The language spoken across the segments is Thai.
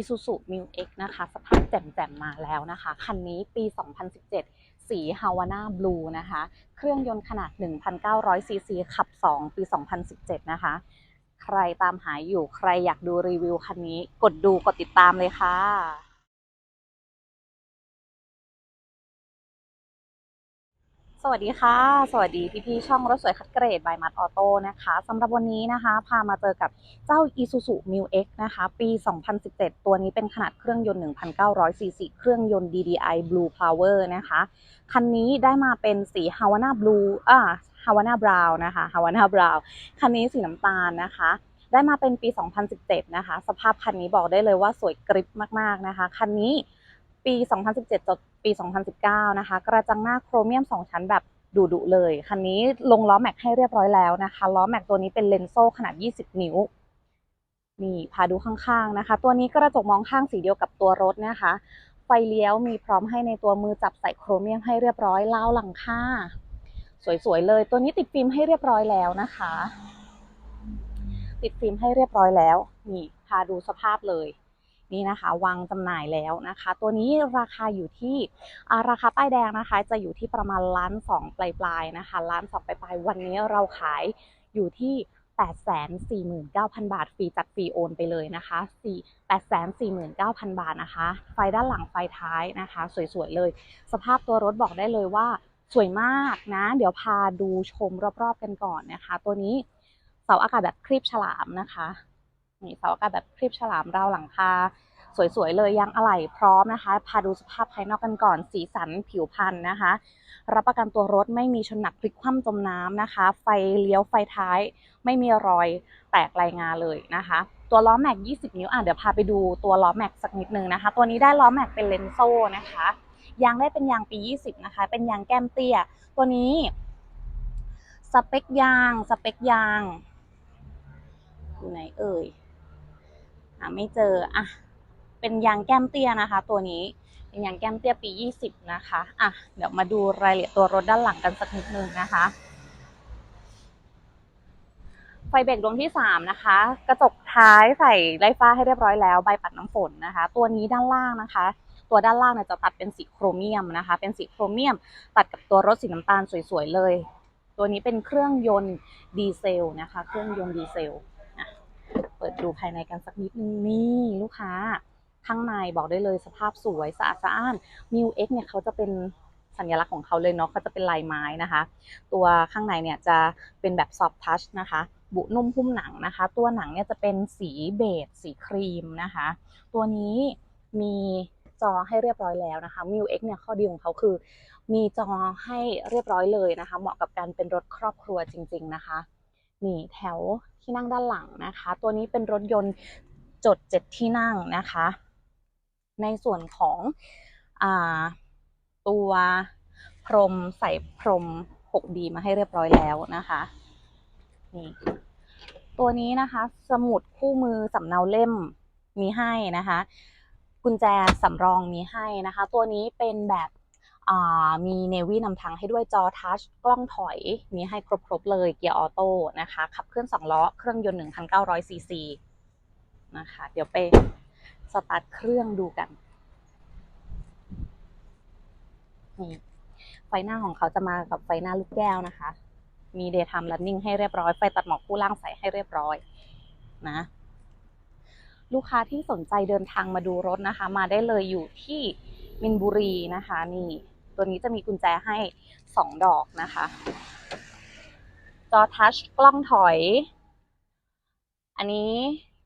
Isuzu m u X นะคะ สภาพแจ่มๆมาแล้วนะคะ คันนี้ปี 2017 สีฮาวาน่าบลูนะคะ เครื่องยนต์ขนาด 1,900 ซีซีขับ 2 ปี 2017 นะคะ ใครตามหาอยู่ใครอยากดูรีวิวคันนี้ กดดูกดติดตามเลยค่ะ สวัสดีค่ะ สวัสดีพี่ๆช่องรถสวยคัดเกรด by มัดออโต้นะคะสำหรับวันนี้นะคะ พามาเจอกับเจ้า Isuzu m u X นะคะ ปี 2017 ตัวนี้เป็นขนาดเครื่องยนต์ 1,900ซีซีเครื่องยนต์ DDI Blue Power นะคะ คันนี้ได้มาเป็นสี Havana Blue อ่า Havana Brown นะคะ Havana Brown คันนี้สีน้ำตาลนะคะ ได้มาเป็นปี 2017 นะคะ สภาพคันนี้บอกได้เลยว่าสวยกริบมากๆนะคะ คันนี้ ปี 2017 จดปี 2019 นะคะ กระจังหน้าโครเมียม 2 ชั้นแบบดุๆเลย คันนี้ลงล้อแม็กให้เรียบร้อยแล้วนะคะ ล้อแม็กตัวนี้เป็นเลนโซ่ขนาด 20 นิ้ว นี่พาดูข้างๆนะคะ ตัวนี้กระจกมองข้างสีเดียวกับตัวรถนะคะ ไฟเลี้ยวมีพร้อมให้ในตัวมือจับใส่โครเมียมให้เรียบร้อยเล้าหลังค่า สวยๆเลย ตัวนี้ติดฟิล์มให้เรียบร้อยแล้วนะคะ ติดฟิล์มให้เรียบร้อยแล้ว นี่พาดูสภาพเลย นี่นะคะ วางจำหน่ายแล้วนะคะ ตัวนี้ราคาอยู่ที่ราคาป้ายแดงนะคะ จะอยู่ที่ประมาณล้านสองปลายๆนะคะล้านสองปลายๆวันนี้เราขายอยู่ที่849,000 บาท ฟรีจัดฟรีโอนไปเลยนะคะ849,000 บาทนะคะ ไฟด้านหลังไฟท้ายนะคะ สวยๆเลย สภาพตัวรถบอกได้เลยว่าสวยมากนะ เดี๋ยวพาดูชมรอบๆกันก่อนนะคะ ตัวนี้เสาอากาศแบบครีบฉลามนะคะ นี่เสาอากาศแบบครีบฉลามราวหลังคา สวยๆเลยยางอะไหล่พร้อมนะคะ พาดูสภาพภายนอกกันก่อน สีสันผิวพรรณนะคะ รับประกันตัวรถไม่มีชนหนักพลิกคว่ำจมน้ำนะคะ ไฟเลี้ยวไฟท้าย ไม่มีรอยแตกรายงานเลยนะคะ ตัวล้อแม็ก 20 นิ้วอะเดี๋ยวพาไปดูตัวล้อแม็กสักนิดนึงนะคะ ตัวนี้ได้ล้อแม็กเป็นเลนโซ่นะคะยางได้เป็นยางปี 20 นะคะ เป็นยางแก้มเตี้ย ตัวนี้สเปคยาง สเปคยางอยู่ไหนเอ่ยาไม่เจออะเป็นยางแก้มเตี้ยนะคะ ตัวนี้เป็นยางแก้มเตี้ยปี 20 นะคะอะเดี๋ยวมาดูรายละเอียดตัวรถด้านหลังกันสักนิดนึงนะคะไฟเบรกดวงที่ 3 นะคะ กระจกท้ายใส่ไล่ฟ้าให้เรียบร้อยแล้วใบปัดน้ำฝนนะคะ ตัวนี้ด้านล่างนะคะ ตัวด้านล่างเนี่ยจะตัดเป็นสีโครเมียมนะคะ เป็นสีโครเมียม ตัดกับตัวรถสีน้ำตาลสวยๆเลย ตัวนี้เป็นเครื่องยนต์ดีเซลนะคะ เครื่องยนต์ดีเซล เปิดดูภายในกันสักนิดนึงนี่ลูกค้า ข้างในบอกได้เลยสภาพสวยสะอาดสะอ้านมิวเอ็กเนี่ยเขาจะเป็นสัญลักษณ์ของเขาเลยเนาะเขาจะเป็นลายไม้นะคะ ตัวข้างในเนี่ยจะเป็นแบบซอฟทัชนะคะ บุนุ่มหุ้มหนังนะคะ ตัวหนังเนี่ยจะเป็นสีเบจสีครีมนะคะ ตัวนี้มีจอให้เรียบร้อยแล้วนะคะมิวเอ็กเนี่ยข้อดีของเขาคือ มีจอให้เรียบร้อยเลยนะคะ เหมาะกับการเป็นรถครอบครัวจริง ๆ นะคะ นี่แถวที่นั่งด้านหลังนะคะ ตัวนี้เป็นรถยนต์จดเจ็ดที่นั่งนะคะ ในส่วนของอตัวพรมใส่พรม 6D มาให้เรียบร้อยแล้วนะคะนี่ตัวนี้นะคะ สมุดคู่มือสำเนาเล่มมีให้นะคะ กุญแจสำรองมีให้นะคะ ตัวนี้เป็นแบบ มีเนวี่นำทางให้ด้วยจอทัชกล้องถอยมีให้ครบ ๆ เลยเกียร์ออโต้นะคะขับเคลื่อน2ล้อเครื่องยนต์ 1,900ซีซีนะคะเดี๋ยวไปสตาร์ทเครื่องดูกันนี่ไฟหน้าของเขาจะมากับไฟหน้าลูกแก้วนะคะ มี daytime running ให้เรียบร้อยไฟตัดหมอกคู่ล่างใสให้เรียบร้อยนะลูกค้าที่สนใจเดินทางมาดูรถนะคะ มาได้เลยอยู่ที่มินบุรีนะคะนี่ ตัวนี้จะมีกุญแจให้สองดอกนะคะ จอทัชกล้องถอย อันนี้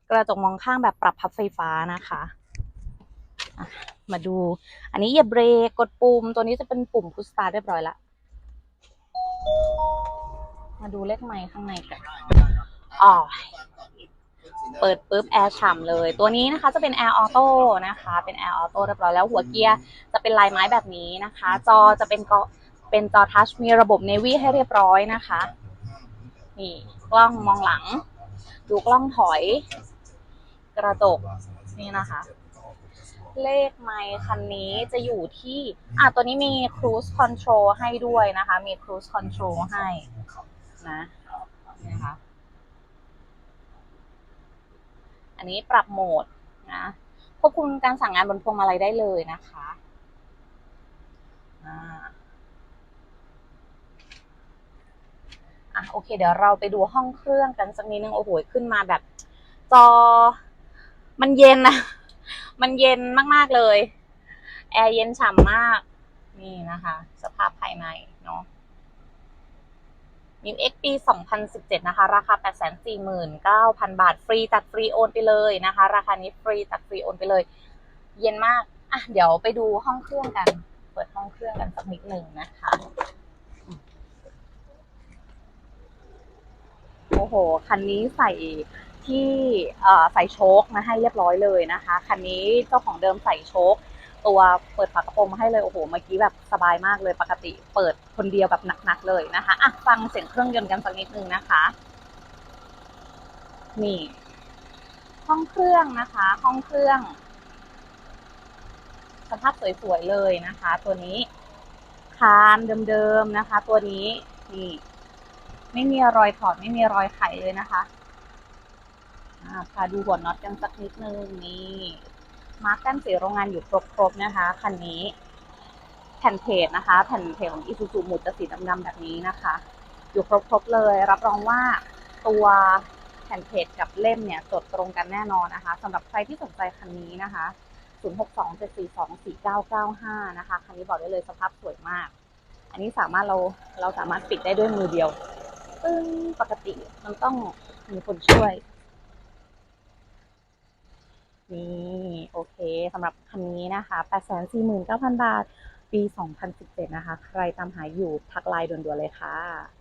กระจกมองข้างแบบปรับพับไฟฟ้านะคะมาดู อันนี้เหยียบเบรกกดปุ่ม ตัวนี้จะเป็นปุ่มพุชสตาร์เรียบร้อยละ มาดูเลขไมค์ข้างในกันอ๋อ เปิดปุ๊บแอร์ฉ่ำเลย ตัวนี้นะคะจะเป็นแอร์ออโต้นะคะ เป็นแอร์ออโต้เรียบร้อยแล้วหัวเกียร์จะเป็นลายไม้แบบนี้นะคะ จอจะเป็นก็เป็นจอทัชมีระบบเนวี่ให้เรียบร้อยนะคะ นี่กล้องมองหลัง ดูกล้องถอย กระจกนี่นะคะ เลขไมค์คันนี้จะอยู่ที่ อะตัวนี้มี cruise control ให้ด้วยนะคะ มี cruise control ให้นะนี่นะคะ อันนี้ปรับโหมดนะควบคุมการสั่งงานบนพวงมาลัยได้เลยนะคะอ่าอะโอเคเดี๋ยวเราไปดูห้องเครื่องกันสักนิดนึงโอ้โหขึ้นมาแบบ จอ มันเย็นนะ มันเย็นมาก ๆ เลย แอร์เย็นฉ่ำมาก นี่นะคะ สภาพภายในเนาะ มิวเอ็กปี 2017 นะคะ ราคา 849,000 บาท ฟรีจัดฟรีโอนไปเลยนะคะ ราคานี้ฟรีจัดฟรีโอนไปเลย เย็นมาก อะ เดี๋ยวไปดูห้องเครื่องกัน เปิดห้องเครื่องกันสักนิดหนึ่งนะคะ โอ้โห คันนี้ใส่ที่ใส่โชคมาให้เรียบร้อยเลยนะคะ คันนี้เจ้าของเดิมใส่โชค ตัวเปิดฝากระโปรงมาให้เลยโอ้โหเมื่อกี้แบบสบายมากเลยปกติเปิดคนเดียวแบบหนักๆเลยนะคะอะฟังเสียงเครื่องยนต์กันสักนิดนึงนะคะ นี่ห้องเครื่องนะคะ ห้องเครื่อง สภาพสวยๆเลยนะคะ ตัวนี้คานเดิมๆนะคะ ตัวนี้นี่ไม่มีรอยถอดไม่มีรอยไขเลยนะคะอ่าพาดูหัวน็อตกันสักนิดนึงนี่ มาร์กแต้มสีโรงงานอยู่ครบๆนะคะคันนี้ แผ่นเพจนะคะ แผ่นเพจของอีซูซูหมุดจะสีดำๆแบบนี้นะคะ อยู่ครบๆเลย รับรองว่าตัวแผ่นเพจกับเล่มเนี่ยจดตรงกันแน่นอนนะคะสำหรับใครที่สนใจคันนี้นะคะ0627424995นะคะคันนี้บอกได้เลยสภาพสวยมาก อันนี้สามารถเราเราสามารถปิดได้ด้วยมือเดียวซึ่งปกติมันต้องมีคนช่วย นี่โอเคสำหรับคันนี้นะคะ849,000 บาท ปี 2017 นะคะ ใครตามหาอยู่ทักไลน์ด่วนๆเลยค่ะ